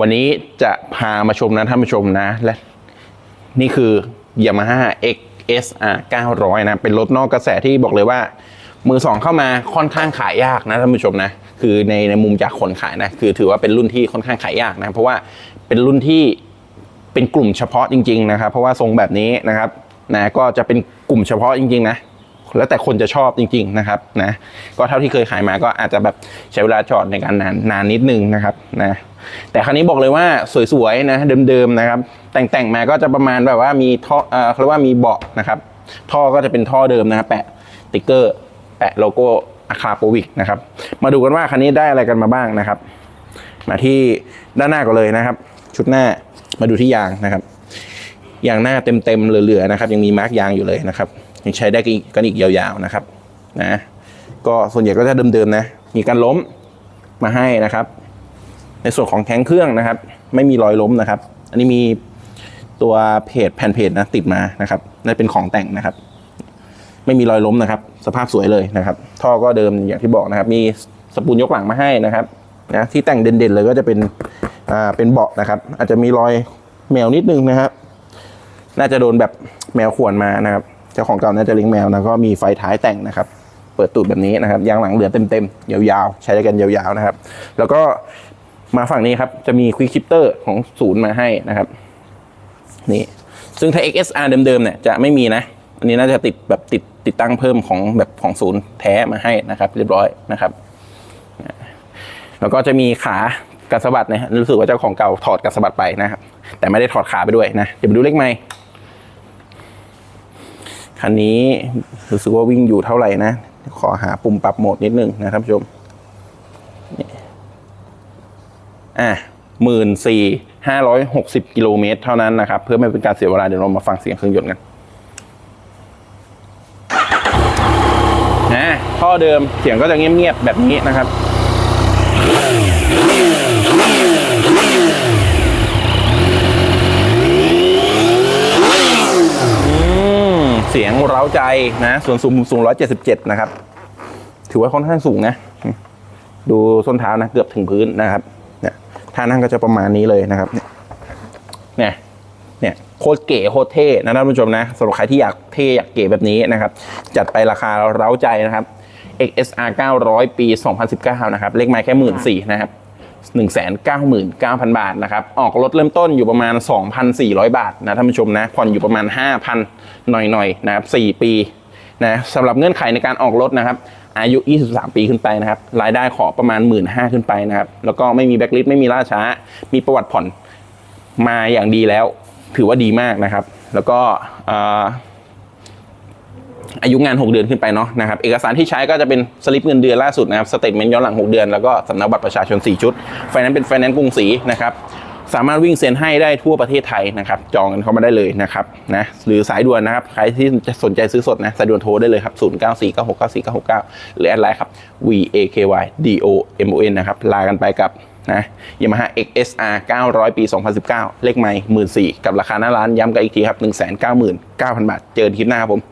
วันนี้จะพามาชมนะท่านผู้ชมนะ และนี่คือ Yamaha XSR 900 นะ เป็นรถนอกกระแสที่บอกเลยว่า มือสองเข้ามาค่อนข้างขายยากนะท่านผู้ชมนะ คือในในมุมจากคนขายนะ คือถือว่าเป็นรุ่นที่ค่อนข้างขายยากนะ เพราะว่าเป็นรุ่นที่เป็นกลุ่มเฉพาะจริง ๆ นะครับ เพราะว่าทรงแบบนี้นะครับนะก็จะเป็นกลุ่มเฉพาะจริง ๆ นะ แล้วแต่คนจะชอบจริง ๆนะครับนะก็เท่าที่เคยขายมาก็อาจจะแบบใช้เวลาจอดในการนานนานนิดนึงนะครับนะแต่ครั้นี้บอกเลยว่าสวยๆนะเดิมๆนะครับ แต่งๆมาก็จะประมาณแบบว่ามีท่อเออเขาเรียกว่ามีเบาะนะครับ ท่อก็จะเป็นท่อเดิมนะครับแปะติ๊กเกอร์แปะโลโก้อาคาโปวิกนะครับ มาดูกันว่าคันนี้ได้อะไรกันมาบ้างนะครับ มาที่ด้านหน้าก่อนเลยนะครับ ชุดหน้ามาดูที่ยางนะครับยางหน้าเต็มๆเหลือๆนะครับ ยังมีมาร์กยางอยู่เลยนะครับ ยังใช้ได้กันอีกยาวๆนะครับนะก็ส่วนใหญ่ก็จะเดิมๆนะมีการล้มมาให้นะครับ ในส่วนของแข้งเครื่องนะครับ ไม่มีรอยล้มนะครับ อันนี้มีตัวเพจแผ่นเพจนะติดมานะครับนั่นเป็นของแต่งนะครับ ไม่มีรอยล้มนะครับ สภาพสวยเลยนะครับ ท่อก็เดิมอย่างที่บอกนะครับ มีสปูนยกหลังมาให้นะครับนะที่แต่งเด่นๆเลยก็จะเป็นอ่าเป็นเบาะนะครับ อาจจะมีรอยแมวนิดนึงนะครับ น่าจะโดนแบบแมวข่วนมานะครับ เจ้าของเก่าน่าจะเลี้ยงแมวนะก็มีไฟท้ายแต่งนะครับ เปิดตูดแบบนี้นะครับยางหลังเหลือเต็มๆยาวๆ ใช้ได้กันยาวๆนะครับ แล้วก็มาฝั่งนี้ครับจะมีควิกชิปเตอร์ของศูนย์มาให้นะครับนี่ซึ่งถ้า XSR เดิมๆเนี่ยจะไม่มีนะ อันนี้น่าจะติดแบบติดติดตั้งเพิ่มของแบบของศูนย์แท้มาให้นะครับ เรียบร้อยนะครับ แล้วก็จะมีขากระสบัดนะรู้สึกว่าเจ้าของเก่าถอดกระสบัดไปนะครับแต่ไม่ได้ถอดขาไปด้วยนะเดี๋ยวไปดูเลขไม คันนี้รู้สึกว่าวิ่งอยู่เท่าไหร่นะ ขอหาปุ่มปรับโหมดนิดนึงนะท่านผู้ชมนี่อะหมื่นสี่ห้าร้อยหกสิบกิโลเมตรเท่านั้นนะครับ เพื่อไม่เป็นการเสียเวลาเดี๋ยวเรามาฟังเสียงเครื่องยนต์กันนะท่อเดิมเสียงก็จะเงียบๆแบบนี้นะครับ เสียงเร้าใจนะส่วนสูงสูง 177 นะครับ ถือว่าค่อนข้างสูงนะ ดูส้นเท้านะ เกือบถึงพื้นนะครับเนี่ยท่านั่งก็จะประมาณนี้เลยนะครับเนี่ยเนี่ยเนี่ยโคตรเก๋โคตรเท่นะท่านผู้ชมนะสำหรับใครที่อยากเท่อยากเก๋แบบนี้นะครับ จัดไปราคาเร้าใจนะครับ XSR 900 ปี 2019 นะครับ เลขไม้แค่หมื่นสี่นะครับ 199,000 บาทนะครับ ออกรถเริ่มต้นอยู่ประมาณ 2,400 บาทนะท่านผู้ชมนะผ่อนอยู่ประมาณ 5,000 หน่อยๆนะครับ4ปีนะสำหรับเงื่อนไขในการออกรถนะครับ อายุ 23 ปีขึ้นไปนะครับ รายได้ขอประมาณ 15,000ขึ้นไปนะครับ แล้วก็ไม่มีแบ็คลิสต์ไม่มีล่าช้า มีประวัติผ่อนมาอย่างดีแล้ว ถือว่าดีมากนะครับ แล้วก็เอายุงาน 6 เดือนขึ้นไปเนาะนะครับเอกสารที่ใช้ก็จะเป็นสลิปเงินเดือนล่าสุดนะครับสเตทเมนต์ย้อนหลัง 6 เดือนแล้วก็สำเนาบัตรประชาชน 4 ชุดไฟแนนซ์เป็นไฟแนนซ์กรุงศรีนะครับสามารถวิ่งเซ็นให้ได้ทั่วประเทศไทยนะครับ จองกันเข้ามาได้เลยนะครับนะหรือสายด่วนนะครับ ใครที่จะสนใจซื้อสดนะสายด่วนโทรได้เลยครับ 0 9 4 9 6 9 4 9 6 9 หรือแอดไลน์ครับ V A K Y D O M O N นะครับ ลากันไปกับนะ Yamaha XSR 900 ปี 2019 เลขไมล์14,000กับราคาหน้าร้านย้ำกันอีกทีครับ 199,000 บาท เจอคลิปหน้าครับผม